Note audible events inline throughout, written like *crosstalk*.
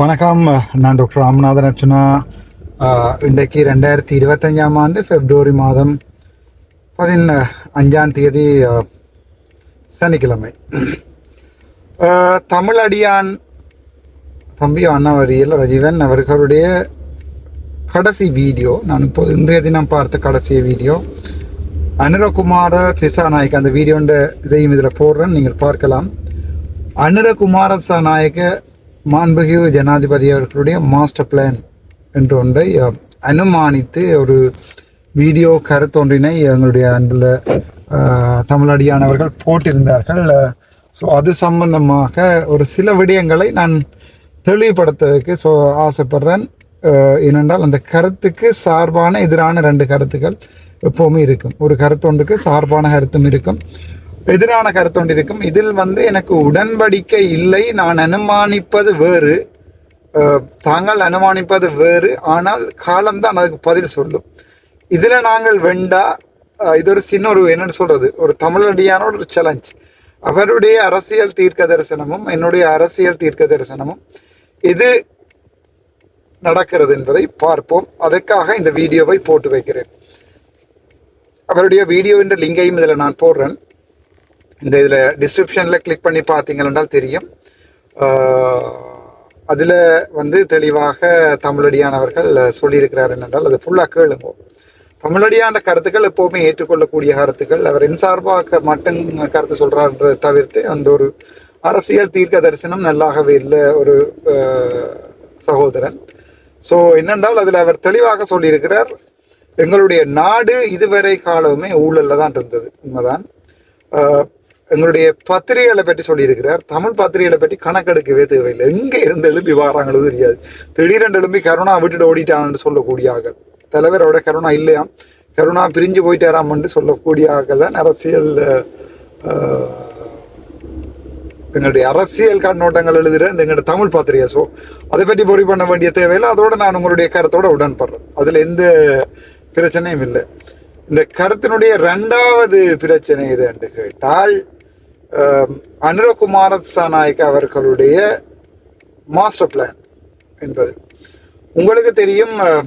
வணக்கம். நான் டாக்டர் ராமநாதன் அர்ச்சனா இன்றைக்கு ரெண்டாயிரத்தி இருபத்தஞ்சாம் ஆண்டு பிப்ரவரி மாதம் பதின அஞ்சாம் தேதி சனிக்கிழமை. தமிழடியான் தம்பி அண்ணாவடியில் ரஜீவன் அவர்களுடைய கடைசி வீடியோ நான் இப்போது இன்றைய தினம் பார்த்த கடைசி வீடியோ. அனுரகுமார திசாநாயக் அந்த வீடியோண்ட இதையும் இதில் போடுறேன் நீங்கள் பார்க்கலாம். அனுரகுமார நாயக மாண்புகு ஜனாதிபதி அவர்களுடைய மாஸ்டர் பிளான் என்று ஒன்றை அனுமானித்து ஒரு வீடியோ கருத்தொன்றினை எங்களுடைய அன்புள்ள தமிழடியானவர்கள் போட்டிருந்தார்கள். ஸோ அது சம்பந்தமாக ஒரு சில விடயங்களை நான் தெளிவுபடுத்துவதற்கு ஸோ ஆசைப்படுறேன். ஏனென்றால் அந்த கருத்துக்கு சார்பான எதிரான ரெண்டு கருத்துக்கள் எப்போவுமே இருக்கும். ஒரு கருத்தொன்றுக்கு சார்பான கருத்தும் இருக்கும். எதிரான கருத்தொண்டு இருக்கும் இதில் வந்து எனக்கு உடன்படிக்கை இல்லை. நான் அனுமானிப்பது வேறு. தாங்கள் அனுமானிப்பது வேறு. ஆனால் காலம்தான் அதுக்கு பதில் சொல்லும். இதில் நாங்கள் வெண்டா இது ஒரு சின்ன ஒரு என்னன்னு சொல்றது? ஒரு தமிழடியான ஒரு சேலஞ்ச் அவருடைய அரசியல் தீர்க்க தரிசனமும் என்னுடைய அரசியல் தீர்க்க தரிசனமும் இது நடக்கிறது என்பதை பார்ப்போம். அதற்காக இந்த வீடியோவை போட்டு வைக்கிறேன். அவருடைய வீடியோவின் லிங்கையும் இதில் நான் போடுறேன். இந்த இதில் டிஸ்கிரிப்ஷனில் கிளிக் பண்ணி பார்த்தீங்கன்னா தெரியும். அதில் வந்து தெளிவாக தமிழடியானவர்கள் சொல்லியிருக்கிறார் என்னென்றால் அது ஃபுல்லாக கேளுங்க. தமிழடியான கருத்துக்கள் எப்போவுமே ஏற்றுக்கொள்ளக்கூடிய கருத்துக்கள். அவர் என் சார்பாக மட்டும் கருத்து சொல்கிறார்ன்றதை தவிர்த்து அந்த ஒரு அரசியல் தீர்க்க தரிசனம் நல்லாகவே இல்லை ஒரு சகோதரன். ஸோ என்னென்றால் அதில் அவர் தெளிவாக சொல்லியிருக்கிறார் எங்களுடைய நாடு இதுவரை காலமுமே ஊழலில் தான் இருந்தது. உண்மைதான். எங்களுடைய பத்திரிகைகளை பற்றி சொல்லியிருக்கிறார். தமிழ் பத்திரிகைகளை பற்றி கணக்கெடுக்கவே தேவையில்லை. எங்கே இருந்து எழுப்பி வாடுறாங்களோ தெரியாது. திடீரென்று எழுப்பி கருணா விட்டுட்டு ஓடிட்டான்னு சொல்லக்கூடிய ஆகல் தலைவரோட கருணா இல்லையாம் கருணா பிரிஞ்சு போயிட்டாராம்னு சொல்லக்கூடிய ஆகல். தான் அரசியல் எங்களுடைய அரசியல் கண்ணோட்டங்கள் எழுதுகிற இந்த எங்களுடைய தமிழ் பத்திரிகை. ஸோ அதை பற்றி பொறி பண்ண வேண்டிய தேவையில்லை. அதோட நான் உங்களுடைய கருத்தோட உடன்படுறேன். அதில் எந்த பிரச்சனையும் இல்லை. இந்த கருத்தினுடைய ரெண்டாவது பிரச்சனை இது என்று கேட்டால் Um, அனுரகுமார சாநாயக் அவர்களுடைய மாஸ்டர் பிளான் என்பது. உங்களுக்கு தெரியும் um,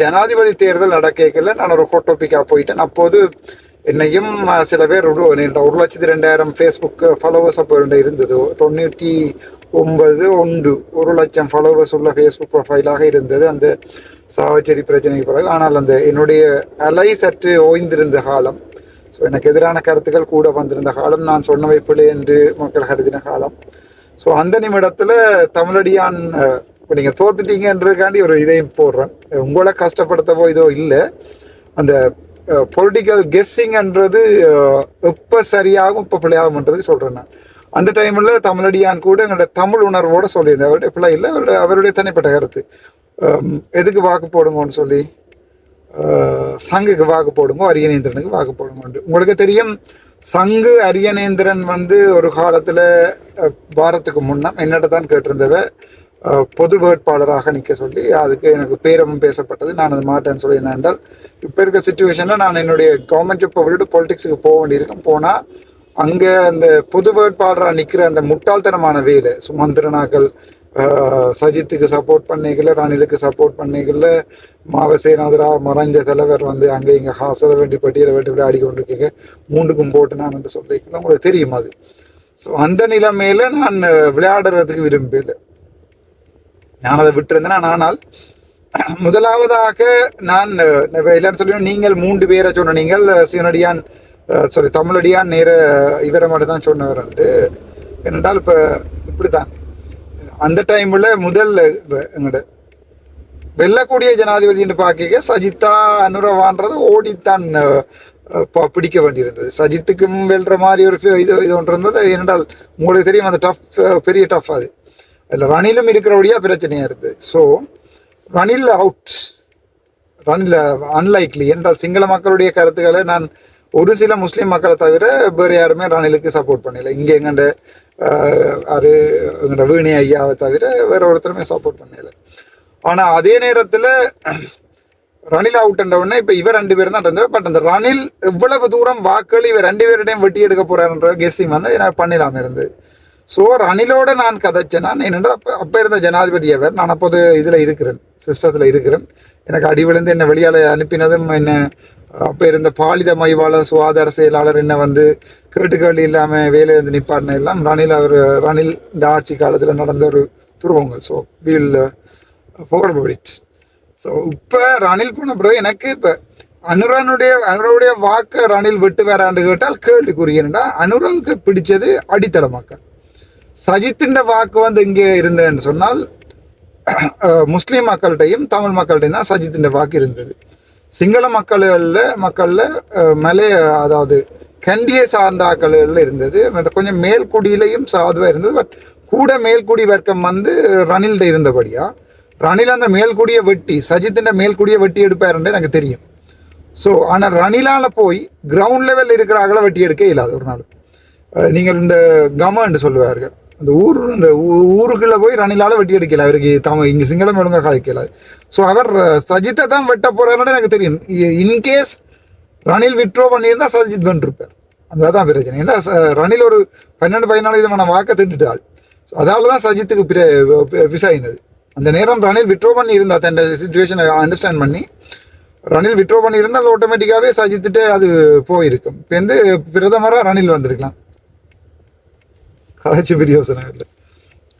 ஜனாதிபதி தேர்தல் நடக்கல நான் ஒரு ஹோட்டோபிக்காக போயிட்டேன். அப்போது என்னையும் uh, சில பேர் ஒரு ஒரு லட்சத்தி ரெண்டாயிரம் ஃபேஸ்புக் ஃபாலோவர்ஸ் அப்போ ரெண்டு இருந்தது. தொண்ணூற்றி ஒன்பது ஒன்று ஒரு லட்சம் ஃபாலோவர்ஸ் உள்ள ஃபேஸ்புக் ப்ரொஃபைலாக இருந்தது. அந்த சாவச்சேரி பிரச்சனைக்கு பிறகு ஆனால் அந்த என்னுடைய அலை சற்று ஓய்ந்திருந்த காலம். ஸோ எனக்கு எதிரான கருத்துக்கள் கூட வந்திருந்த காலம் நான் சொன்ன பிழை என்று மக்கள் கருதின காலம். ஸோ அந்த நிமிடத்தில் தமிழடியான் இப்போ நீங்கள் தோத்துட்டீங்கன்றதுக்காண்டி ஒரு இதையும் போடுறேன். உங்களை கஷ்டப்படுத்தவோ இதோ இல்லை. அந்த பொலிட்டிக்கல் கெஸ்ஸிங்ன்றது எப்போ சரியாகும் இப்போ பிள்ளையாகும்ன்றது சொல்கிறேன் நான். அந்த டைமில் தமிழடியான் கூட எங்களோட தமிழ் உணர்வோடு சொல்லியிருந்தேன். அவருடைய பிள்ளை இல்லை அவருடைய அவருடைய தனிப்பட்ட கருத்து. எதுக்கு வாக்கு போடுங்கன்னு சொல்லி? சங்குக்கு வாக்கு போடுங்க அரியநேந்திரனுக்கு வாக்கு போடுங்க உங்களுக்கு தெரியும் சங்கு அரியநேந்திரன் வந்து ஒரு காலத்தில் வாரத்துக்கு முன்னம் என்னட்ட தான் கேட்டிருந்தவ பொது வேட்பாளராக நிற்க சொல்லி அதுக்கு எனக்கு பேரமும் பேசப்பட்டது. நான் அது மாட்டேன்னு சொல்லியிருந்தேன் என்றால் இப்போ இருக்க சுச்சுவேஷனில் நான் என்னுடைய கவர்மெண்ட் இப்போ விட்டு பொலிட்டிக்ஸுக்கு போக வேண்டியிருக்கும். போனால் அங்கே அந்த பொது வேட்பாளராக நிற்கிற அந்த முட்டாள்தனமான வேலை சுமந்திரனாக்கள் சஜித்துக்கு சப்போர்ட் பண்ணிக்கல ரணிலுக்கு சப்போர்ட் பண்ணிக்கல மாவசேனாதரா மறைஞ்ச தலைவர் வந்து அங்கே இங்கே ஹாசல வேண்டி பட்டியலை வேண்டி இப்படி ஆடிக்கொண்டிருக்கீங்க மூண்டுக்கும் போட்டு நான் என்று சொல்லிக்கலாம் உங்களுக்கு தெரியும் அது. ஸோ அந்த நிலைமையில நான் விளையாடுறதுக்கு விரும்பல நான் அதை விட்டுருந்தேன். ஆனால் முதலாவதாக நான் அஹ், எல்லாரும் சொல்லி நீங்கள் மூன்று பேரை சொன்ன நீங்கள் சிவனடியான் சாரி தமிழடியான் நேர இவரை மட்டும் தான் சொன்னவர் என்னென்றால் இப்போ இப்படி தான் அந்த டைமில் முதல் எங்கட வெல்லக்கூடிய ஜனாதிபதினு பார்க்க சஜித்தா அனுரவான்றது ஓடித்தான் பிடிக்க வேண்டியிருந்தது. சஜித்துக்கும் வெல்ற மாதிரி ஒரு இது இது ஒன்று இருந்தது. ஏனென்றால் உங்களுக்கு தெரியும் அந்த டஃப் பெரிய டஃப் அது. அதில் ரணிலும் இருக்கிறபடியா பிரச்சனையாக இருந்தது. So Ranil out Ranil unlikely என்றால் சிங்கள மக்களுடைய கருத்துக்களை நான் ஒரு சில முஸ்லீம் மக்களை தவிர வேறு யாருமே ரணிலுக்கு சப்போர்ட் பண்ணல. இங்கே எங்கண்ட அது எங்கள்ட வீணி ஐயாவை தவிர வேற ஒருத்தருமே சப்போர்ட் பண்ணல. ஆனால் அதே நேரத்தில் ரணில் அவுட்ன்ற உடனே இப்போ இவர் ரெண்டு பேரும் தான் இருந்தவர். பட் அந்த ரணில் இவ்வளவு தூரம் வாக்கள் இவர் ரெண்டு பேருடையும் வெட்டி எடுக்க போறாருன்ற கெஸ்ஸிங் வந்து நான் பண்ணிடாம இருந்து ஸோ ரணிலோட நான் கதைச்சேன்னா என்னென்னா அப்போ அப்போ இருந்த ஜனாதிபதி அவர். நான் அப்போது இதில் இருக்கிறேன் சிஸ்டத்தில் இருக்கிறேன். எனக்கு அடி விழுந்து என்னை வெளியால் அனுப்பினதும் என்ன அப்போ இருந்த பாலித மைவாளர் சுகாதார செயலாளர் என்ன வந்து கேட்டு இல்லாமல் வேலை இருந்து நிப்பாட்டின எல்லாம் ரணில் அவர் ரணில் இந்த ஆட்சி காலத்தில் நடந்த ஒரு துருவங்கள். ஸோ வீல் போகட் ஸோ இப்போ ரணில் போன பிறகு எனக்கு இப்போ அனுரனுடைய அனுரவுடைய வாக்கு ரணில் விட்டு வேறாண்டு கேட்டால் கேள்விக்குரியன்டா அனுரவுக்கு பிடிச்சது அடித்தள மக்கள் சஜித்தின் வாக்கு வந்து இங்கே இருந்தேன்னு சொன்னால் முஸ்லீம் மக்கள்கிட்டையும் தமிழ் மக்கள்கிட்டையும் தான் சஜித்தின் வாக்கு இருந்தது. சிங்கள மக்களில் மக்களில் மலைய அதாவது கண்டிய சார்ந்த ஆக்களில் இருந்தது. கொஞ்சம் மேல்குடியிலையும் சாதுவாக இருந்தது. பட் கூட மேல்குடி வர்க்கம் வந்து ரணில்ட இருந்தபடியா ரணில் அந்த மேல்குடியை வெட்டி சஜித்தின் மேல்குடியை வெட்டி எடுப்பாருன்னு எனக்கு தெரியும். ஸோ ஆனால் ரணிலால போய் கிரவுண்ட் லெவலில் இருக்கிற அகலை வெட்டி எடுக்க இல்லாது ஒரு நாள். நீங்கள் இந்த கமன்னு சொல்லுவார்கள். அந்த ஊர் இந்த ஊ- போய் ரணிலால வெட்டி எடுக்கல. அவருக்கு தமிழ் இங்கே சிங்களம் ஒழுங்காக கதைக்கல. ஸோ அவர் சஜித்தை தான் வெட்ட போறாருன்னு எனக்கு தெரியும். இன்கேஸ் ரணில் விட்ரோ பண்ணியிருந்தா சஜித் பண்ணிருப்பார் அந்த தான் பிரச்சனை. ஏன்னா ச- ரணில் ஒரு பன்னெண்டு பதினாலு விதமான வாக்க திண்டுட்டாள் ஸோ அதால தான் சஜித்துக்கு பிர பிசாயினது அந்த நேரம் ரணில் விட்ரோ பண்ணி இருந்தா தன் சுச்சுவேஷனை அண்டர்ஸ்டாண்ட் பண்ணி ரணில் விட்ரோ பண்ணியிருந்தால் ஆட்டோமேட்டிக்காகவே சஜித்துட்டு அது போயிருக்கும். இப்போ வந்து பிரதமராக ரணில் வந்திருக்கலாம். கலாச்சி பெரிய இல்லை.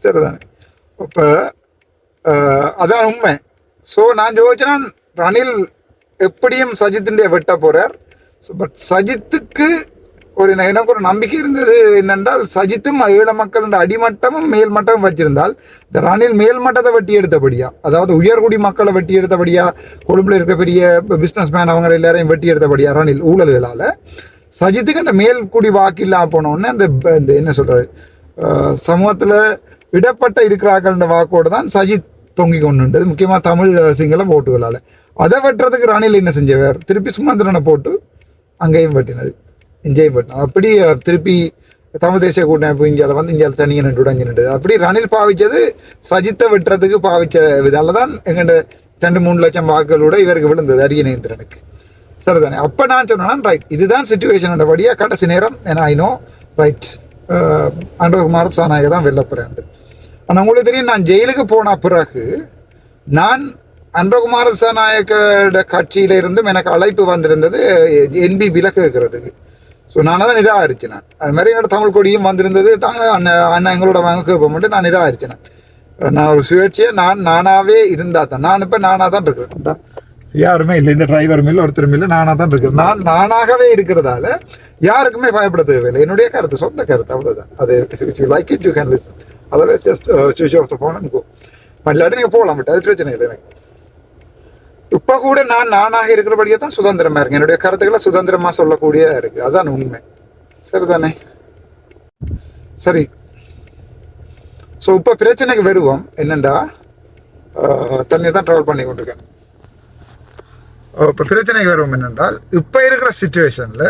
சரிதானே. அப்போ அதான் உண்மை. ஸோ நான் யோசிச்சேன்னா ரணில் எப்படியும் சஜித்திൻ്റെ வெட்ட போறார். ஸோ பட் சஜித்துக்கு ஒரு எனக்கு ஒரு நம்பிக்கை இருந்தது என்னென்றால் சஜித்தும் ஈழ மக்களோட அடிமட்டமும் மேல்மட்டமும் வச்சிருந்தால் இந்த ரணில் மேல்மட்டத்தை வெட்டி எடுத்தபடியா? அதாவது உயர்குடி மக்களை வெட்டி எடுத்தபடியா? கொழும்புல இருக்க பெரிய பிஸ்னஸ் மேன் அவங்க எல்லாரையும் வெட்டி எடுத்தபடியா ரணில் ஊழல்களால்? சஜித்துக்கு அந்த மேல்குடி வாக்கு இல்லாமல் போனோடனே அந்த இந்த என்ன சொல்கிறது சமூகத்தில் இடப்பட்ட இருக்கிறார்கள்ன்ற வாக்கோடு தான் சஜித் தொங்கி கொண்டு முக்கியமாக தமிழ் அஹ், சிங்கள ஓட்டுகளால. அதை வெட்டுறதுக்கு ராணியில் என்ன செஞ்சவர்? திருப்பி சுமந்திரனை போட்டு அங்கேயும் வெட்டினது. இங்கேயும் வெட்டினது அப்படி திருப்பி தமிழ் தேசிய கூட்டமைப்பு இங்கே வந்து இங்கே தனியாக நின்று உடஞ்சி நின்றது. அப்படி ரணில் பாவிச்சது சஜித்தை வெட்டுறதுக்கு பாவிச்ச இதால தான் எங்கள்கிட்ட ரெண்டு மூணு லட்சம் வாக்குகளோட இவருக்கு விழுந்தது அரியநேந்திரனுக்கு சரிதானே? அப்போ நான் சொன்னேன்னா ரைட் இதுதான் சுச்சுவேஷன் வழியாக கடைசி நேரம். ஏன்னா ஐ நோ ரைட் அன்றகுமார் சாநாயக தான் வெளில போகிறேன் ஆனால் உங்களுக்கு தெரியும் நான் ஜெயிலுக்கு போன பிறகு நான் அன்பகுமார சாநாயக்கோட கட்சியில இருந்தும் எனக்கு அழைப்பு வந்திருந்தது என்பி விலக்கு வைக்கிறதுக்கு ஸோ நான் தான் நிராகரிச்சேன் நான் அது மாதிரி என்னோட தமிழ் கொடியும் வந்திருந்தது தாங்க அண்ணன் அண்ணன் எங்களோட வாங்க மட்டும் நான் நிராகரிச்சேன் நான். ஒரு சுயேட்சையை நான் நானாவே இருந்தா தான். நான் இப்போ நானாக தான் இருக்கிறேன். யாருமே இல்லை இந்த டிரைவரும் இல்லை ஒருத்தரும் இல்லை நானாக தான் இருக்கிறேன். நான் நானாகவே இருக்கிறதால யாருக்குமே பயப்பட தேவையில்லை. என்னுடைய கருத்து சொந்த கருத்து அவ்வளோதான் அது if you like it you can listen otherwise just switch off the phone and go இல்லாட்டி நீங்கள் போகலாம் பட் அது பிரச்சனை இல்லை எனக்கு இப்போ கூட நான் நானாக இருக்கிறபடியே தான் சுதந்திரமாக இருக்கு என்னுடைய கருத்துக்களை சுதந்திரமாக சொல்லக்கூடிய இருக்குது அதான் உண்மை சரிதானே சரி ஸோ இப்போ பிரச்சனைக்கு வருவோம் என்னண்டா தண்ணி தான் ட்ராவல் பண்ணி கொண்டிருக்கேன் இப்போ பிரச்சனைக்கு வருவோம் என்னென்றால் இப்போ இருக்கிற சுச்சுவேஷனில்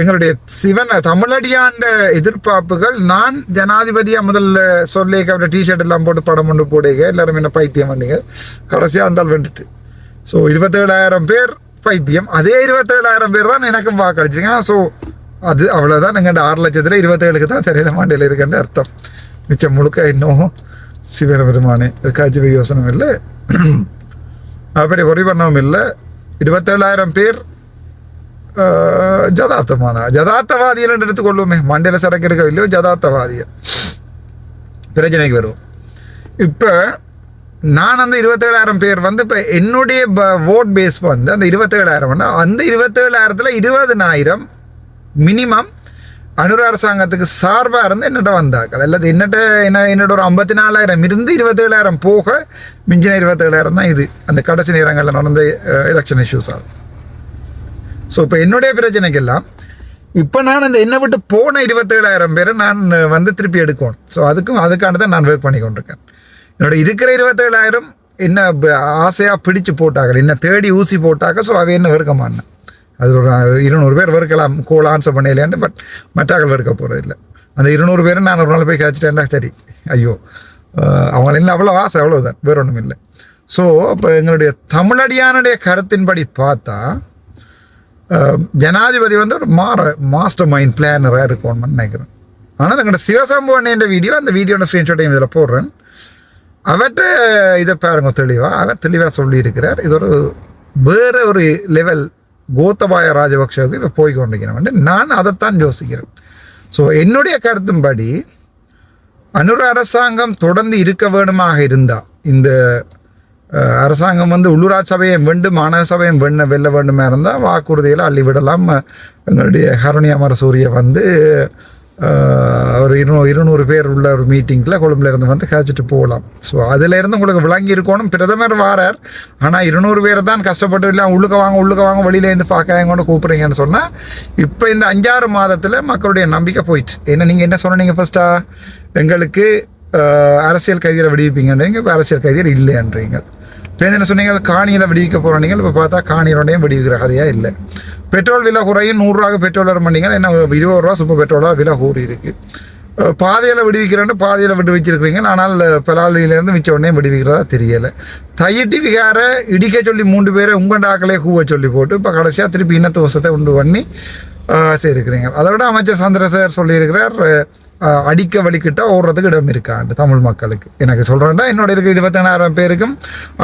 எங்களுடைய சிவன் தமிழடியாண்ட எதிர்பார்ப்புகள் நான் ஜனாதிபதியா முதல்ல சொல்லி அவருடைய டிஷர்ட் எல்லாம் போட்டு படம் கொண்டு போடுங்க எல்லாரும் என்ன பைத்தியம் பண்ணீங்க. கடைசியாக இருந்தால் வந்துட்டு ஸோ இருபத்தேழாயிரம் பேர் பைத்தியம். அதே இருபத்தேழாயிரம் பேர் தான் எனக்கும் வாக்களிச்சிருங்க ஸோ அது அவ்வளோதான் எங்கள்கிட்ட ஆறு லட்சத்தில் இருபத்தேழுக்கு தான் தெரியல மாண்டியில் இருக்குன்னு அர்த்தம். மிச்சம் முழுக்க இன்னும் சிவன பெருமானே அதுக்காச்சும் பெரிய யோசனம் இல்லை. *clears throat* அப்படி ஒரே பண்ணவும் இல்லை. இருபத்தேழாயிரம் பேர் ஜதார்த்தமான ஜதார்த்தவாதிகள் என்று எடுத்துக்கொள்வோமே மண்டையில சரக்கு இருக்க இல்லையோ ஜதார்த்தவாதிகள் பிரச்சனைக்கு வருவோம் இப்போ நான் அந்த இருபத்தேழாயிரம் பேர் வந்து இப்போ என்னுடைய ஓட் பேஸ் வந்து அந்த இருபத்தேழாயிரம் அந்த இருபத்தேழாயிரத்தில் இருபதனாயிரம் மினிமம் அனுர அரசாங்கத்துக்கு சார்பாக இருந்து என்னட்ட வந்தாக்கள் அல்லது என்னட்ட என்ன என்னோட ஒரு ஐம்பத்தி நாலாயிரம் இருந்து இருபத்தேழாயிரம் போக மிஞ்சின இருபத்தேழாயிரம் தான் இது அந்த கடைசி நேரங்களில் நடந்த எலெக்ஷன் இஷ்யூஸ் ஆகும் ஸோ இப்போ என்னுடைய பிரச்சனைக்கெல்லாம் இப்போ நான் அந்த என்னை விட்டு போன இருபத்தேழாயிரம் பேரை நான் வந்து திருப்பி எடுக்கணும். ஸோ அதுக்கும் அதுக்கான தான் நான் ஒர்க் பண்ணி கொண்டிருக்கேன். என்னோட இருக்கிற இருபத்தேழாயிரம் என்ன ஆசையாக பிடிச்சு போட்டார்கள் என்ன தேடி ஊசி போட்டார்கள் ஸோ அவை என்ன விற்கமாட்டேன் அது ஒரு இருநூறு பேர் வெறுக்கலாம் கோல் ஆன்சர் பண்ணலையாண்டு பட் மற்றாக்கள் வெறுக்க போகிறது இல்லை அந்த இருநூறு பேரும் நான் ஒரு நாள் போய் காய்ச்சிட்டேன்டா சரி ஐயோ அவங்கள என்ன அவ்வளோ ஆசை அவ்வளோதான் வேற ஒன்றும் இல்லை ஸோ அப்போ எங்களுடைய தமிழடியானுடைய கருத்தின்படி பார்த்தா ஜனாதிபதி வந்து ஒரு மாற மாஸ்டர் மைண்ட் பிளானராக இருக்கணும்னு நினைக்கிறேன். ஆனால் எங்கள்கிட்ட சிவசம்பவன் வீடியோ அந்த வீடியோட ஸ்க்ரீன்ஷாட்டையும் இதில் போடுறேன். அவர்கிட்ட இதை பாருங்க தெளிவாக அவர் தெளிவாக சொல்லியிருக்கிறார். இது ஒரு வேறு ஒரு லெவல் கோத்தபாய ராஜபக்ஷவுக்கு இப்போ போய் கொண்டிருக்கிறேன். நான் அதைத்தான் யோசிக்கிறேன். ஸோ என்னுடைய கருத்தும்படி அனுர அரசாங்கம் தொடர்ந்து இருக்க வேணுமாக இருந்தால் இந்த அரசாங்கம் வந்து உள்ளூராட்சி சபையை வேண்டும் மாநகர சபையை வெண்ண வெல்ல வேண்டுமா இருந்தால் வாக்குறுதியில் அள்ளி விடலாம் எங்களுடைய அமர சூரிய வந்து ஒரு இருநூறு இருநூறு பேர் உள்ள ஒரு மீட்டிங்கில் கொழும்புல இருந்து வந்து காய்ச்சிட்டு போகலாம் ஸோ அதிலிருந்து உங்களுக்கு விளங்கி இருக்கணும். பிரதமர் வாரார். ஆனால் இருநூறு பேர் தான் கஷ்டப்பட்டு இல்லை உள்ளுக்க வாங்க உள்ளுக்க வாங்க வெளியில இருந்து பார்க்க கொண்டு கூப்பிடுறீங்கன்னு சொன்னால் இப்போ இந்த அஞ்சாறு மாதத்தில் மக்களுடைய நம்பிக்கை போயிட்டு. என்ன நீங்கள் என்ன சொன்னீங்க ஃபர்ஸ்ட்டாக எங்களுக்கு அரசியல் கைதியில் விடுவிப்பீங்கன்றீங்க இப்போ அரசியல் கைதிகள் இல்லைன்றீங்க என்ன சொன்னீங்க காணியில் விடுவிக்க போகிறோம் நீங்கள். இப்போ பார்த்தா காணியிலோடையும் விடுவிக்கிற கதையாக இல்லை. பெட்ரோல் விலை குறையும் நூறுரூவாக்கு பெட்ரோல் வர பண்ணீங்க என்ன இருபது ரூபா சூப்பர் பெட்ரோலாக விலை கூறி இருக்குது பாதையில் விடுவிக்கிறேன்னு பாதையில் விட்டு வச்சிருக்கிறீங்க. ஆனால் பலாலியிலேருந்து மிச்ச உடனே விடுவிக்கிறதா தெரியலை. தையிட்டி விகார இடிக்க சொல்லி மூன்று பேரை உங்கண்டாக்களே கூவ சொல்லி போட்டு இப்போ கடைசியாக திருப்பி இனத்து வருஷத்தை உண்டு பண்ணி செய்திருக்கிறீங்க அதை விட அமைச்சர் சந்திரசேகர் சொல்லியிருக்கிறார் அடிக்க வலிக்கிட்ட ஓடுறதுக்கு இடம் இருக்காண்டு தமிழ் மக்களுக்கு. எனக்கு சொல்கிறேன்டா என்னோட இருக்க இருபத்தேழாயிரம் பேருக்கும்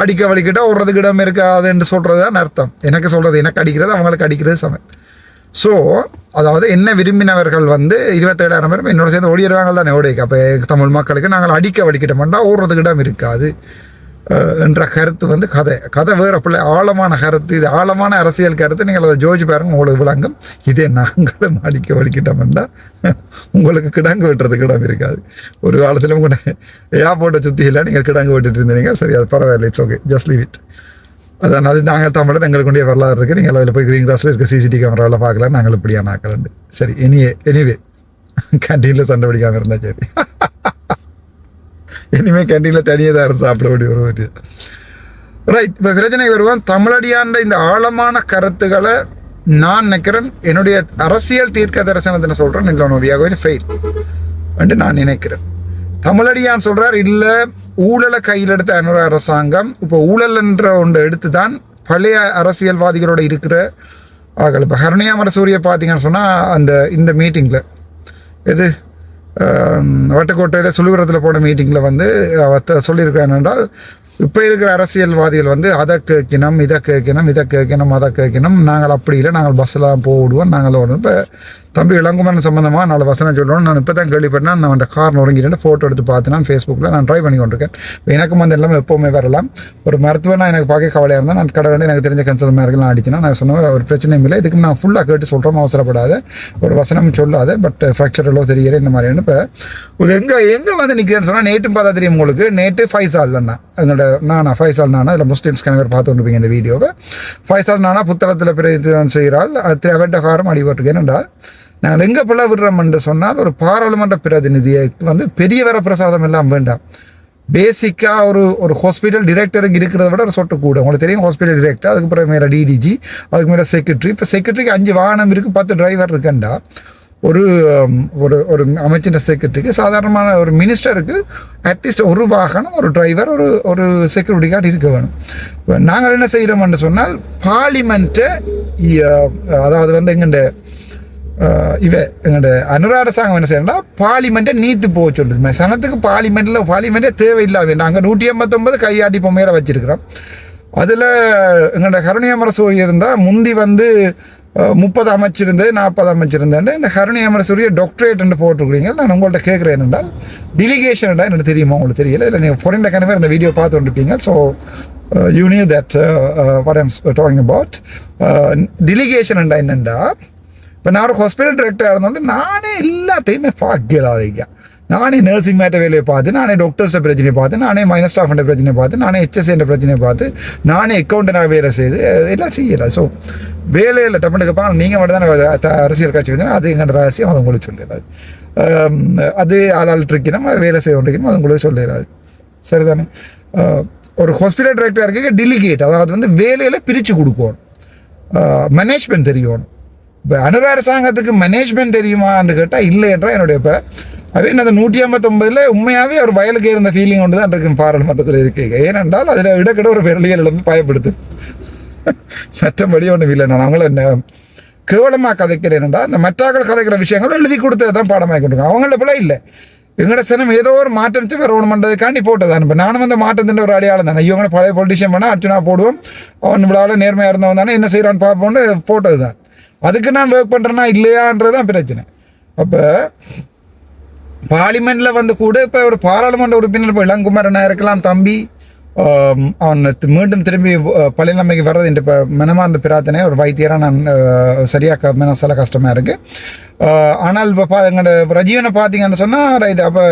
அடிக்க வலிக்கிட்ட ஓடுறதுக்கு இடம் இருக்காதுன்னு சொல்கிறது தான் அர்த்தம். எனக்கு சொல்கிறது எனக்கு அடிக்கிறது அவங்களுக்கு அடிக்கிறது சமன் ஸோ அதாவது என்ன விரும்பினவர்கள் வந்து இருபத்தேழாயிரம் பேர் என்னோட சேர்ந்து ஓடிடுவாங்க தானே ஓடிக்கு. அப்போ தமிழ் மக்களுக்கு நாங்கள் அடிக்க வலிக்கிட்ட மாட்டா ஓடுறதுக்கு இடம் இருக்காது. என்ற கருத்து வந்து கதை. கதை வேறு பிள்ளை ஆழமான கருத்து. இது ஆழமான அரசியல் கருத்து. நீங்கள் அதை ஜோஜி பாருங்க உங்களுக்கு விளங்கும். இதே நாங்களும் அடிக்க வலிக்கிட்டோம்னா உங்களுக்கு கிடங்கு வெட்டுறதுக்கு இடம் இருக்காது. ஒரு காலத்தில் உங்களை ஏர்போர்ட்டை சுற்றி இல்லை நீங்கள் கிடங்கு வெட்டிட்டு இருந்தீங்க. சரி அது பரவாயில்ல it's okay just leave it அதான் அது நாங்கள் தமிழர் எங்களுக்கு வரலாறு இருக்குது நீங்கள் அதில் போய் கிரீன் கிராஸில் இருக்க சிசிடிவி கேமராவில் பார்க்கலாம். நாங்கள் இப்படியான ஆக்கலண்டு சரி எனியே எனிவே கேன்டீனில் சண்டை பிடிக்காமல் இருந்தால் சரி. *laughs* இனிமேல் கேன்டீனில் தனியாக தான் இருந்து சாப்பிட வேண்டிய ஒரு ரைட் இப்போ பிரச்சனை வருவோம். தமிழடியாண்ட இந்த ஆழமான கருத்துக்களை நான் நினைக்கிறேன். என்னுடைய அரசியல் தீர்க்க தரிசனத்தை சொல்கிறேன் இல்லை நோவியாக ஃபெயில் என்று நான் நினைக்கிறேன். தமிழடியான் சொல்கிறார் இல்லை ஊழலை கையில் எடுத்த அனுர அரசாங்கம் இப்போ ஊழல் என்ற ஒன்று எடுத்து தான் பழைய அரசியல்வாதிகளோட இருக்கிற ஆகல இப்போ ஹரணியாமர சூரிய பார்த்தீங்கன்னு சொன்னால் அந்த இந்த மீட்டிங்கில் எது? வட்டக்கோட்டையில் சுழுகுரத்தில் போன மீட்டிங்கில் வந்து அவர் சொல்லியிருக்கேன் என்றால் இப்போ இருக்கிற அரசியல்வாதிகள் வந்து அதை கேட்கணும் இதை கேட்கணும் இதை கேட்கணும் அதை கேட்கணும் நாங்கள் அப்படி இல்லை. நாங்கள் பஸ்ஸில் போடுவோம். நாங்கள் ஓடணும் இப்போ தம்பி இளங்குமரன் சம்மந்தமாக நாலு வசனம் சொல்லணும் நான் இப்போ தான் கேள்விப்பட்டேன். நான் அந்த கார் நொறுங்கிட்டு ஃபோட்டோ எடுத்து பார்த்து நான் ஃபேஸ்புக்கில் நான் ட்ரை பண்ணி கொண்டிருக்கேன். எனக்கும் வந்து எல்லாமே எப்போவுமே வரலாம். ஒரு மருத்துவனா எனக்கு பார்க்க கவலையாக இருந்தால் நான் கடை எனக்கு தெரிஞ்ச கன்சல் மேர்கள் நான் அடிச்சுனா நான் சொன்ன ஒரு பிரச்சனையும் இல்லை. இதுக்கு நான் ஃபுல்லாக கேட்டு சொல்கிறோம் அவசரப்படாத. ஒரு வசனம் சொல்லாத. பட் ஃப்ராக்சர் தெரியல இந்த மாதிரியான இப்போ எங்கே எங்கே வந்து நிற்கிறேன்னு சொன்னால் நேட்டும் பார்த்தா தெரியும் உங்களுக்கு. நேட்டு ஃபைவ் சார் இல்லைன்னா எங்களோட நானா ஃபைசால் நானா அதில் முஸ்லீம்ஸ் கணவர் பார்த்து கொண்டிருப்பீங்க இந்த வீடியோவை. ஃபைசால் நானா புத்தளத்தில் பிரதிநிதித்துவம் செய்கிறாள். அது அவட்ட காரம் அடிபட்டிருக்கேன் என்றால் நாங்கள் எங்கே பிள்ளை விடுறோம் என்று சொன்னால் ஒரு பாராளுமன்ற பிரதிநிதியை வந்து பெரிய வரப்பிரசாதம் எல்லாம் வேண்டாம் பேசிக்காக ஒரு ஒரு ஹாஸ்பிட்டல் டிரெக்டருக்கு இருக்கிறத விட ஒரு சொட்டு கூட. உங்களுக்கு தெரியும் ஹாஸ்பிட்டல் டிரெக்டர் அதுக்கு பிறகு மேலே டிடிஜி அதுக்கு மேலே செக்ரட்டரி இப்போ செக்ரட்டரிக்கு அஞ்சு வாகனம் இருக்குது பத்து டிரைவர் இருக்குண்டா ஒரு ஒரு ஒரு அமைச்சர் செக்ரட்டரிக்கு சாதாரணமான ஒரு மினிஸ்டருக்கு அட்லீஸ்ட் ஒரு வாகனம் ஒரு டிரைவர் ஒரு ஒரு செக்யூரிட்டி கார்டு இருக்க வேணும். நாங்கள் என்ன செய்கிறோம்னு சொன்னால் பார்லிமெண்ட்டை அதாவது வந்து எங்கள்ட இவ எங்களோட அனுராட சாங்கம் என்ன செய்யணும்னா பார்லிமெண்ட்டை நீத்து போக சொல்லுது. சனத்துக்கு பார்லிமெண்ட்டில் பார்லிமெண்ட்டே தேவையில்லாத. நாங்கள் நூற்றி ஐம்பத்தொம்பது கையாட்டி பொம்மையில வச்சுருக்கிறோம். அதில் எங்களோட கருணியமர சூரிய இருந்தால் முந்தி வந்து முப்பது அமைச்சிருந்து நாற்பது அமைச்சிருந்தேன் இந்த ஹருணி அமரசூரிய டாக்டரேட் போட்டிருக்கிறீங்க நான் உங்கள்கிட்ட கேட்குறேன் என்றால் டிலிகேஷன் எனக்கு தெரியுமா உங்களுக்கு தெரியல. இல்லை நீங்கள் ஃபாரின் கனவே இந்த வீடியோ பார்த்து கொண்டிருப்பீங்க so you knew that what I'm talking about delegation என்னென்றா இப்போ நான் ஒரு ஹாஸ்பிட்டல் டிரெக்டராக இருந்தோண்டு நானே எல்லாத்தையுமே பார்க்கலாதீங்க. நானே நர்சிங் மேட்ட வேலையை பார்த்து நானே டாக்டர்ஸ்ட பிரச்சனையை பார்த்து நானே மைனஸ் ஸ்டாஃப்ட பிரச்சனையை பார்த்து நானே ஹெச்எஸ்என்ற பிரச்சனையை பார்த்து நானே அக்கௌண்டனாக வேலை செய்து எல்லாம் செய்யலை. ஸோ வேலையில் டப்பனுக்கு பா நீங்கள் மட்டும் தான் அரசியல் கட்சி வந்து அது எங்கன்ற ரகசியம் அது உங்களுக்கு சொல்லிடாது. அது ஆளால் இருக்கணும் வேலை செய்ய கொண்டிருக்கணும் அது உங்களுக்கு சொல்லிடாது. சரிதானே? ஒரு ஹாஸ்பிட்டல் டிரெக்டராக இருக்க டெலிகேட் அதாவது வந்து வேலையில் பிரித்து கொடுக்கணும். மேனேஜ்மெண்ட் தெரியணும் இப்போ அனுர அரசாங்கத்துக்கு மேனேஜ்மெண்ட் தெரியுமான்னு கேட்டால் இல்லை என்றால் என்னுடைய இப்போ அதே அந்த நூற்றி ஐம்பத்தொம்பதில் உண்மையாகவே அவர் வயலுக்கு இருந்த ஃபீலிங் ஒன்று தான் இருக்கும் பாராளுமன்றத்தில் இருக்கு ஏனென்றால் அதில் இடக்கிட ஒரு பெரளியல் எழுந்து பயப்படுத்து மற்றபடி ஒன்றும் இல்லை நான் அவங்கள என்ன கேவலமாக கதைக்கிறேன்டா இந்த மற்றாக்கள் கதைக்கிற விஷயங்கள் எழுதி கொடுத்தது தான் பாடமாக கொடுங்க அவங்கள பிள்ளை இல்லை. எங்களோட சினம் ஏதோ ஒரு மாற்றம் வரணும் பண்ணுறதுக்காண்டி போட்டது இப்போ நானும் அந்த மாற்றத்தின் ஒரு அடையாளம் தானே. இவங்களை பழைய பொலிட்டிஷியன் பண்ணால் அர்ச்சனா போடுவோம். அவன் இவ்வளோ நேர்மையாக இருந்தவன் தானே என்ன செய்கிறான்னு பார்ப்போம்னு போட்டது தான் அதுக்கு நான் ஒர்க் பண்ணுறேன்னா இல்லையான்றது தான் பிரச்சனை. அப்போ பார்லிமெண்ட்டில் வந்து கூட இப்போ ஒரு பாராளுமன்ற உறுப்பினர் இப்போ இளங்குமரனாக இருக்கலாம் தம்பி அவன் மீண்டும் திரும்பி அஹ், பழைய நிலைமைக்கு வர்றது இந்த இப்போ மனமார்ந்த பிரார்த்தனை ஒரு வைத்தியராக நான் சரியாக சரியா க கஷ்டமாக இருக்குது ஆனால் இப்போ பா எங்களோட ரஜீவனை பார்த்தீங்கன்னு சொன்னால் ரைட் அப்போ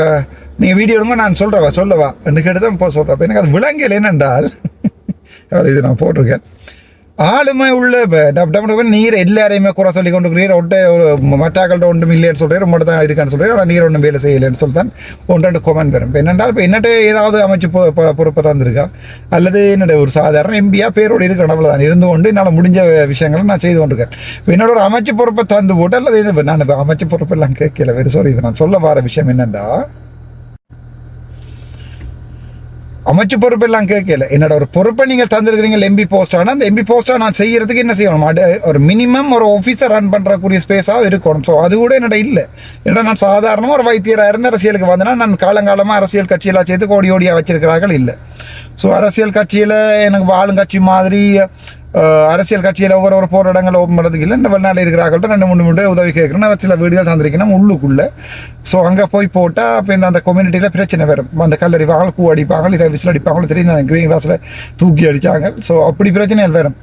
நீங்கள் வீடியோ எடுங்க நான் சொல்கிறவா சொல்லவா. ரெண்டு கேட்டு தான் இப்போ சொல்கிறேன் எனக்கு அது விளங்கியல் என்னென்றால் *laughs* இது நான் போட்டிருக்கேன். ஆளுமை உள்ள இப்ப டப் டப் நீர் எல்லாரையுமே குறை சொல்லி கொண்டு இருக்கிறீர் ஒட்டை ஒரு மட்டாக்கள்கிட்ட ஒன்றும் இல்லைன்னு சொல்கிறேன் மட்டும் தான் இருக்கான்னு சொல்கிறேன் ஆனால் நீர் ஒன்றும் வேலை செய்யலைன்னு சொல்லித்தான் ஒன்று ரெண்டு கொமெண்ட் வரும். இப்போ என்னென்றால் இப்போ என்னட்ட ஏதாவது அமைச்சு பொ- பொறுப்பை தந்திருக்கா? அல்லது என்னோட ஒரு சாதாரண எம்பியா பேரோடு இருக்கிற இடத்துல தான் இருந்து கொண்டு என்னால் முடிஞ்ச விஷயங்களை நான் செய்து கொண்டிருக்கேன். இப்போ என்னோட ஒரு அமைச்சு பொறுப்பை தந்து போட்டு அல்லது நான் இப்போ அமைச்சு பொறுப்பெல்லாம் கேட்கல. வேறு சாரி இப்போ நான் சொல்ல வர விஷயம் என்னென்னா அமைச்சு பொறுப்பு எல்லாம் கேட்கல. என்னோட ஒரு பொறுப்பை நீங்கள் தந்திருக்கிறீங்க எம்பி போஸ்டான அந்த எம்பி போஸ்டா நான் செய்யறதுக்கு என்ன செய்யணும்? அடு ஒரு மினிமம் ஒரு ஆஃபீஸர் ரன் பண்ணுறக்கூடிய ஸ்பேஸாக இருக்கணும். ஸோ அது கூட என்னோட இல்லை. ஏன்னா நான் சாதாரணமாக ஒரு வைத்தியராக இருந்து அரசியலுக்கு வந்தேன்னா நான் காலங்காலமாக அரசியல் கட்சியெல்லாம் சேர்த்து கோடி ஓடியாக வச்சிருக்கிறார்கள் இல்லை. ஸோ அரசியல் கட்சியில் எனக்கு ஆளுங்கட்சி மாதிரி அரசியல் கட்சியில் ஒவ்வொரு ஒரு போராட்டங்கள் ஓப்பன் பண்ணுறதுக்கு இல்லை இந்த வெளிநாட்டில் இருக்கிறார்கள்ட்ட ரெண்டு மூணு மூணு உதவி கேட்குறேன் சில வீடுகள் தந்திருக்கேன் உள்ளுக்குள்ளே ஸோ அங்கே போய் போட்டால் அப்போ இந்த அந்த கம்யூனிட்டியில் பிரச்சனை வரும் அந்த கல்லறிவாங்க கூ அடிப்பாங்க இல்லை விசில் அடிப்பாங்களோ தெரியும் அந்த கிரீன் கிளாஸில் தூக்கி அடித்தாங்க ஸோ அப்படி பிரச்சனைகள் வரும்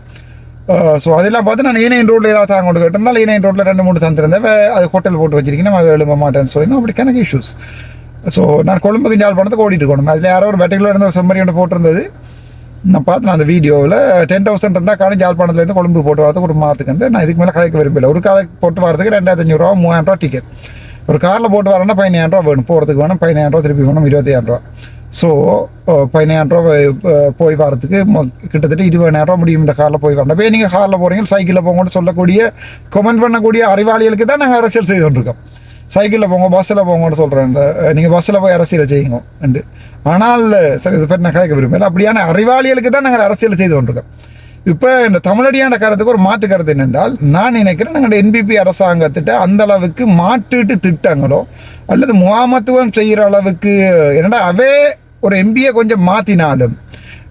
ஸோ அதெல்லாம் பார்த்து நான் ஈனையன் ரோட்டில் ஏதாவது தாங்க கொண்டு கேட்டிருந்தால் ஈனையன் ரோட்டில் ரெண்டு மூணு தந்திருந்தேன் அது ஹோட்டல் போட்டு வச்சிருக்கேன் அது எழும்ப மாட்டேன்னு சொல்லி அப்படி கணக்கு இஷ்யூஸ் ஸோ நான் கொழும்புக்கு ஜாழ்ப்பாணத்துக்கு ஓடிட்டு இருக்கணும் அதில் யாரோ ஒரு பெட்டிகுலர் இருந்த ஒரு செம்மறி ஒன்று போட்டிருந்தது நான் பார்த்தேன் அந்த வீடியோவில் டென் தௌசண்ட் இருந்தால் காலேஜ் ஜாழ்ப்பாணத்துலேருந்து கொழும்பு போட்டு வரதுக்கு ஒரு மாதத்துக்கு நான் இதுக்கு மேலே கதைக்கு விரும்பல. ஒரு காலை போட்டு வரதுக்கு ரெண்டாயிரத்தி அஞ்சூறுரூவா மூவாயிரம் ரூபா டிக்கெட் ஒரு காரில் போட்டு வரேன்னா பதினாயிரம் ரூபா வேணும். போகிறதுக்கு வேணும் பதினாயிரம் ரூபா திருப்பி வேணும் இருபத்தாயிரம் ரூபா. ஸோ பதினாயிரம் ரூபா போய்- வரதுக்கு கிட்டத்தட்ட இருபதாயிரம் ரூபா முடியும் இந்த காரில் போய் வரணும் இப்போ நீங்கள் காரில் போகிறீங்க சைக்கிளில் போங்கன்னு சொல்லக்கூடிய கமெண்ட் பண்ணக்கூடிய அறிவாளிகளுக்கு தான் நாங்கள் அரசியல் செய்து கொண்டிருக்கோம். சைக்கிளில் போங்க பஸ்ஸில் போங்கன்னு சொல்கிறேன் நீங்கள் பஸ்ஸில் போய் அரசியலை செய்யுங்க. உண்டு ஆனால் சரி இதை பற்றி நான் கதைக்க விரும்பல. அப்படியான அறிவாளிகளுக்கு தான் நாங்கள் அரசியல் செய்து கொண்டிருக்கோம். இப்போ இந்த தமிழடியான கருத்துக்கு ஒரு மாற்று கருத்து என்னென்றால் நான் நினைக்கிறேன் நாங்கள் என்பிபி அரசாங்கத்திட்ட அந்த அளவுக்கு மாற்றீட்டு திட்டங்களோ அல்லது முகாமத்துவம் செய்கிற அளவுக்கு என்னடா அவே ஒரு எம்பியை கொஞ்சம் மாற்றினாலும்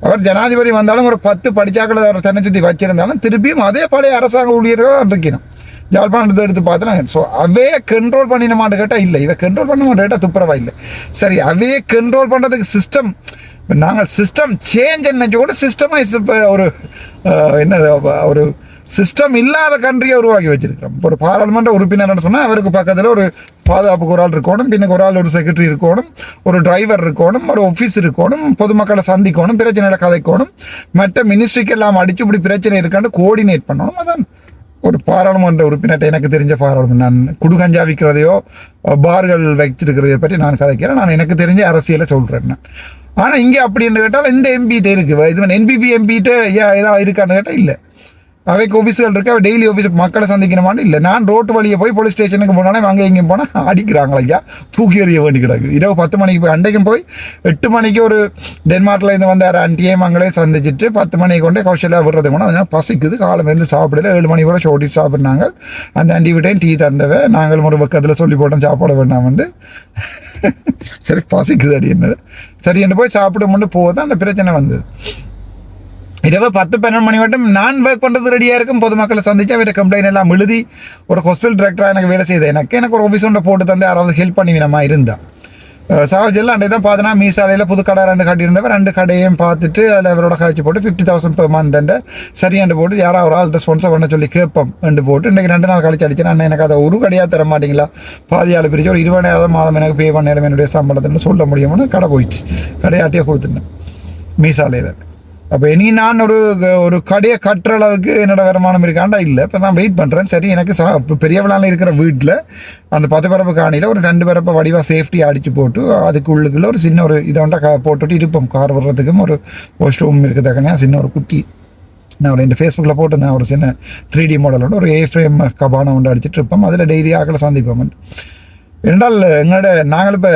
அவர் ஜனாதிபதி வந்தாலும் ஒரு பத்து படிச்சாக்களை அவர் தன்னை சுற்றி வச்சிருந்தாலும் திருப்பியும் அதே பழைய அரசாங்க ஊழியர்கள் தான் இருக்கணும் ஜாழ்ப்பாணத்தை எடுத்து பார்த்தா ஸோ அவே கண்ட்ரோல் பண்ணினமான்னு கேட்டால் இல்லை. இவன் கண்ட்ரோல் பண்ண கேட்டால் துப்புரவா இல்லை சரி அவே கண்ட்ரோல் பண்ணுறதுக்கு சிஸ்டம் இப்போ நாங்கள் சிஸ்டம் சேஞ்ச் நினச்சி கூட சிஸ்டமைஸ் இப்போ ஒரு என்னது ஒரு சிஸ்டம் இல்லாத கண்ட்ரியை உருவாக்கி வச்சிருக்கிறோம். இப்போ ஒரு பாராளுமன்ற உறுப்பினர்னு சொன்னால் அவருக்கு பக்கத்தில் ஒரு பாதுகாப்புக்கு ஒரு ஆள் இருக்கணும் பின்ன ஒரு ஆள் ஒரு செக்ரட்டரி இருக்கணும் ஒரு டிரைவர் இருக்கணும் ஒரு ஆஃபீஸ் இருக்கணும் பொதுமக்களை சந்திக்கணும் பிரச்சனைகளை கதைக்கணும் மற்ற மினிஸ்ட்ரிக்கு எல்லாம் அடித்து இப்படி பிரச்சனை இருக்கான்னு கோஆர்டினேட் பண்ணணும் அதான். ஒரு பாராளுமன்ற உறுப்பினர்கிட்ட எனக்கு தெரிஞ்ச பாராளுமன்ற நான் குடுகஞ்சா விற்கிறதையோ பார்கள் வச்சிருக்கிறதையோ பற்றி நான் கதைக்கிறேன் நான் எனக்கு தெரிஞ்ச அரசியலை சொல்கிறேன் நான். ஆனால் இங்கே அப்படின்னு கேட்டால் இந்த எம்பிகிட்ட இருக்குது இது என்பிபி எம்பிகிட்ட ஏன் ஏதாவது இருக்கான்னு கேட்டால் இல்லை. அவைக்கு ஆஃபீஸுகள் இருக்கு. அவள் டெய்லி ஆஃபீஸ் மக்களை சந்திக்கணுமான்னு இல்லை. நான் ரோட்டு வழியை போய் போலீஸ் ஸ்டேஷனுக்கு போனாலே அங்கே இங்கேயும் போனால் அடிக்கிறாங்களா ஐயா? தூக்கி எறிய வேண்டி கிடக்கு. இரவு பத்து மணிக்கு போய் அண்டைக்கும் போய் எட்டு மணிக்கு ஒரு டென்மார்க்ல இருந்து வந்தார் ஆண்டியே மங்களே சந்திச்சுட்டு பத்து மணிக்கு கொண்டே கௌஷலாக விடுறது போனால் அதனால் பசிக்குது. காலம் இருந்து சாப்பிடல. ஏழு மணி கூட ஓட்டிட்டு சாப்பிட்றாங்க அந்த ஆண்டி விட்டையும் டீ தந்தவை நாங்கள் ஒரு பக்கத்தில் சொல்லி போட்டோம் சாப்பிட வந்து சரி பசிக்குது அடி என்ன சரி என்று போய் சாப்பிட போது அந்த பிரச்சனை வந்தது. இரவு பத்து பன்னெண்டு மணி வட்டம் நான் ஒர்க் பண்ணுறது ரெடியாக இருக்கும். பொதுமக்களை சந்தித்து அவரை கம்ப்ளைண்ட் எல்லாம் எழுதி ஒரு ஹாஸ்பிட்டல் டிரெக்டராக எனக்கு வேலை செய்தேன் எனக்கு எனக்கு ஒரு ஆஃபீஸ் ஒன்றை போட்டு தந்து யாராவது ஹெல்ப் பண்ணிவினமா இருந்தா. சாவஜெல்லாம் அன்றைய தான் பார்த்தனா மீசாலையில் புது கடை ரெண்டு கட்டியிருந்தவர். ரெண்டு கடையும் பார்த்துட்டு அதில் அவரோட காய்ச்சி போட்டு ஃபிஃப்டி தௌசண்ட் பெர் month சரியாண்டு போட்டு யாராவது ஒரு ஆள் ஸ்பான்சர் பண்ண சொல்லி கேட்போம் ரெண்டு போட்டு இன்றைக்கி ரெண்டு நாள் கழிச்சு அடிச்சு நான் எனக்கு அதை ஒரு கடையாக தர மாட்டீங்களா? பாதி ஆள் பிரிச்சு ஒரு இருபதாயிரம் மாதம் எனக்கு பே பண்ணாலும் என்னுடைய சம்பளத்துன்னு சொல்ல முடியும்னு கடை போயிடுச்சு. கடையாட்டியே கொடுத்துட்டேன். மீசாலையில் அப்போ இனி நான் ஒரு ஒரு கடையை கட்டுற அளவுக்கு என்னோட வருமானம் இருக்காண்டா இல்லை. இப்போ நான் வெயிட் பண்ணுறேன் சரி எனக்கு சா இப்போ பெரிய இருக்கிற வீட்டில் அந்த பத்து பரப்பு காணியில் ஒரு ரெண்டு பரப்பை வடிவாக சேஃப்டி அடித்து போட்டு அதுக்கு உள்ளுக்குள்ள ஒரு சின்ன ஒரு இதை ஒன்றா போட்டுட்டு இருப்போம். கார் வர்றதுக்கும் ஒரு வாஷ் ரூம் இருக்கத்தக்கனையா சின்ன ஒரு குட்டி. நான் ஒரு இந்த ஃபேஸ்புக்கில் போட்டிருந்தேன். ஒரு சின்ன த்ரீ டி மாடலோட ஒரு ஏ ஃப்ரேம் கபானை ஒன்று அடிச்சிட்டு இருப்போம். அதில் டெய்லி ஆக்களை சந்திப்போம். என்றால் எங்களோட நாங்கள் இப்போ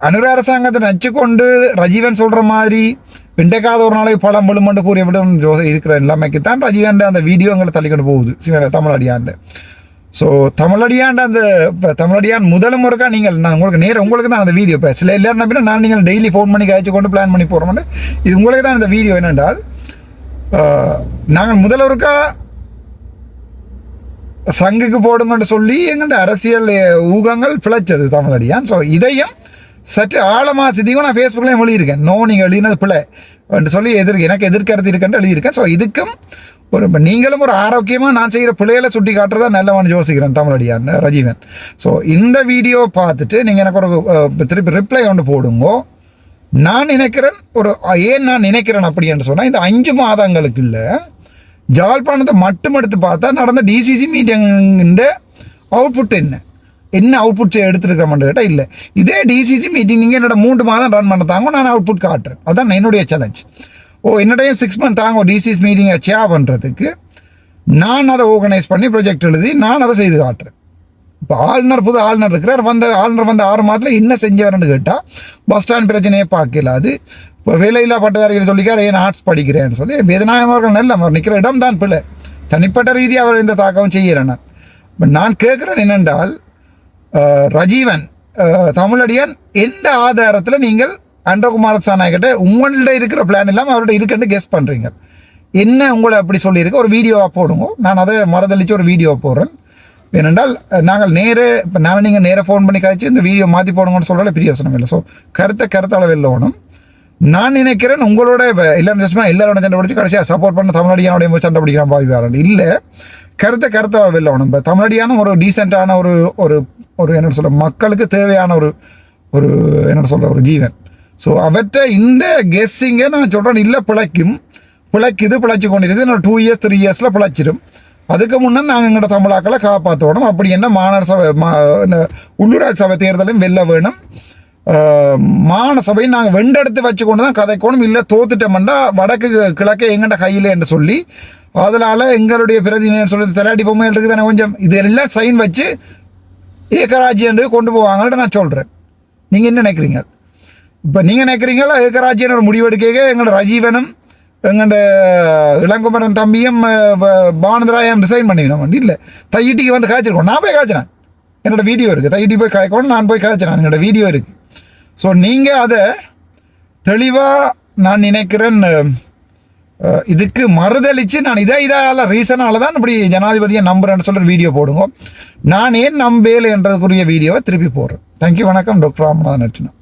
அனுர அரசாங்கத்தை நச்சுக்கொண்டு ரஜீவன் சொல்கிற மாதிரி வெண்டைக்காத ஒரு நாளைக்கு பழம் விழுமண்டு கூறிய விட இருக்கிற நிலைமைக்கு தான் ரஜீவன் அந்த வீடியோங்களை தள்ளிக்கொண்டு போகுது. சிவ தமிழடியாண்டு ஸோ தமிழடியாண்ட அந்த இப்போ தமிழடியான் முதல் முறைக்கா நீங்கள் நான் உங்களுக்கு நேரம் உங்களுக்கு தான் அந்த வீடியோ இப்போ சில எல்லாரும் நம்பினா நான் நீங்கள் டெய்லி ஃபோன் பண்ணி காய்ச்சி கொண்டு பிளான் பண்ணி போகிறோம் இது உங்களுக்கு தான் இந்த வீடியோ என்னென்றால் நாங்கள் முதல்வருக்கா சங்குக்கு போடுங்கன்னு சொல்லி எங்கள்கிட்ட அரசியல் ஊகங்கள் பிழைச்சது தமிழடியான். ஸோ இதையும் சற்று ஆழமாக சிந்திக்கும் நான் ஃபேஸ்புக்லேயும் எழுதியிருக்கேன். நோ நீங்கள் எழுதினது பிள்ளை என்று சொல்லி எதிர் எனக்கு எதிர்கருத்து இருக்குன்னு எழுதியிருக்கேன். ஸோ இதுக்கும் ஒரு நீங்களும் ஒரு ஆரோக்கியமாக நான் செய்கிற பிள்ளைகளை சுட்டி காட்டுறதா நல்லவன் யோசிக்கிறேன் தமிழடியான் ரஜீவன். ஸோ இந்த வீடியோ பார்த்துட்டு நீங்கள் எனக்கு ஒரு திருப்பி ரிப்ளை ஒன்று போடுங்கோ. நான் நினைக்கிறேன் ஒரு ஏன் நான் நினைக்கிறேன் அப்படி என்று சொன்னால் இந்த அஞ்சு மாதங்களுக்கு இல்லை ஜாழ்ப்பாணத்தை மட்டும் எடுத்து பார்த்தா நடந்த டிசிசி மீட்டிங்கிൻ്റെ அவுட்புட் என்ன? என்ன அவுட்புட் எடுத்துருக்கிறோம்னு கேட்டால் இல்லை. இதே டிசிசி மீட்டிங் நீங்கள் என்னோட மூன்று மாதம் ரன் பண்ண தாங்க நான் அவுட்புட் காட்டுறேன். அதுதான் என்னுடைய சேலஞ்ச் ஓ என்னுடைய சிக்ஸ் மந்த் தாங்க டிசிஸ் மீட்டிங்கை சேவ் பண்ணுறதுக்கு நான் அதை ஆர்கனைஸ் பண்ணி ப்ரொஜெக்ட் எழுதி நான் அதை செய்து காட்டுறேன். இப்போ ஆளுநர் புது ஆளுநர் இருக்கிறார் வந்த ஆளுநர் வந்த ஆறு மாதத்தில் என்ன செஞ்சவர்னு கேட்டால் பஸ் ஸ்டாண்ட் பிரச்சனையே பார்க்கல அது. இப்போ வேலையில்லா பட்டதாரிகள் சொல்லிக்கார் ஏன் ஆர்ட்ஸ் படிக்கிறேன்னு சொல்லி வேதநாயகம் அவர்கள் நல்ல அவர் நிற்கிற இடம் தான் பிள்ளை. தனிப்பட்ட ரீதியாக அவர் இந்த தாக்கம் செய்கிறேன் நான் இப்போ நான் கேட்குறேன் என்னென்றால் ரஜீவன் தமிழடியன் தமிழடியான் எந்த ஆதாரத்தில் நீங்கள் அண்டகுமார சாநாயகிட்ட உங்கள்கிட்ட இருக்கிற பிளான் இல்லாமல் அவர்கிட்ட இருக்குன்னு கெஸ் பண்ணுறீங்க என்ன உங்களை அப்படி சொல்லியிருக்கு? ஒரு வீடியோவாக போடுங்க. நான் அதை மறதளித்து ஒரு வீடியோ போடுறேன். ஏனென்றால் நாங்கள் நேரே இப்போ நான் நீங்கள் நேராக ஃபோன் பண்ணி கழிச்சு இந்த வீடியோ மாற்றி போடுங்கன்னு சொல்கிறால பெரிய இல்லை. ஸோ கருத்தை அளவில் ஓணும். நான் நினைக்கிறேன் உங்களோட எல்லாரும் எல்லாரோட சண்டை பிடிச்சி கடைசியாக சப்போர்ட் பண்ண தமிழ்நாடு என்னுடைய சண்டை பிடிக்கிறான் பாவி வேற இல்லை. கருத்தை கருத்தை வெல்லணும் இப்போ தமிழடியான ஒரு டீசெண்டான ஒரு ஒரு ஒரு என்ன சொல்ல மக்களுக்கு தேவையான ஒரு ஒரு என்ன சொல்கிற ஒரு ஜீவன். ஸோ அவற்றை இந்த கெஸ்ஸிங்கை நான் சொல்கிறேன் இல்லை பிழைக்கும். பிழைக்குது பிழைச்சி கொண்டிருக்குது. இன்னும் டூ இயர்ஸ் த்ரீ இயர்ஸில் பிழைச்சிடும் அதுக்கு முன்னே நாங்கள் எங்களோட தமிழாக்களை காப்பாற்றணும் அப்படி என்ன மாநகர சபை மா என்ன உள்ளூராட்சி சபை தேர்தலையும் வெல்ல வேணும். ஆஹ், நாங்கள் வெண்டெடுத்து வச்சு கொண்டு தான் கதைக்கணும். இல்லை தோத்துட்டோம்னா வடக்கு கிழக்கு எங்கள்கிட்ட கையில் என்று சொல்லி அதனால் எங்களுடைய பிரதிநிதின்னு சொல்லி தலாட்டி பொம்மைகள் இருக்குது தானே கொஞ்சம் இதெல்லாம் சைன் வச்சு ஏக்கராஜ்யம் கொண்டு போவாங்கன்ட்டு நான் சொல்கிறேன் நீங்கள் என்ன நினைக்கிறீங்க? இப்போ நீங்கள் நினைக்கிறீங்களா ஏக்கராஜ்யனோட முடிவெடுக்க எங்களோட ரஜீவனும் எங்களோட இளங்குமரன் தம்பியும் ப- பானந்தராயம் டிசைன் பண்ணிக்கணும். இல்லை. தையிட்டிக்கு வந்து காய்ச்சிருக்கோம். நான் போய் காய்ச்சினேன். என்னோட வீடியோ இருக்குது தையிட்டி போய் காய்க்கணும் நான் போய் காய்ச்சினேன். என்னோடய வீடியோ இருக்குது ஸோ நீங்கள் அதை தெளிவாக நான் நினைக்கிறேன் இதுக்கு மறுதளித்து நான் இதை இதால் ரீசனால தான் இப்படி ஜனாதிபதியை நம்புறேன்னு சொல்லிட்டு வீடியோ போடுங்க. நான் ஏன் நம்பேலன்றதுக்குரிய வீடியோவை திருப்பி போடுறேன். தேங்க்யூ வணக்கம். டாக்டர் ராமநாதன் அர்ச்சனா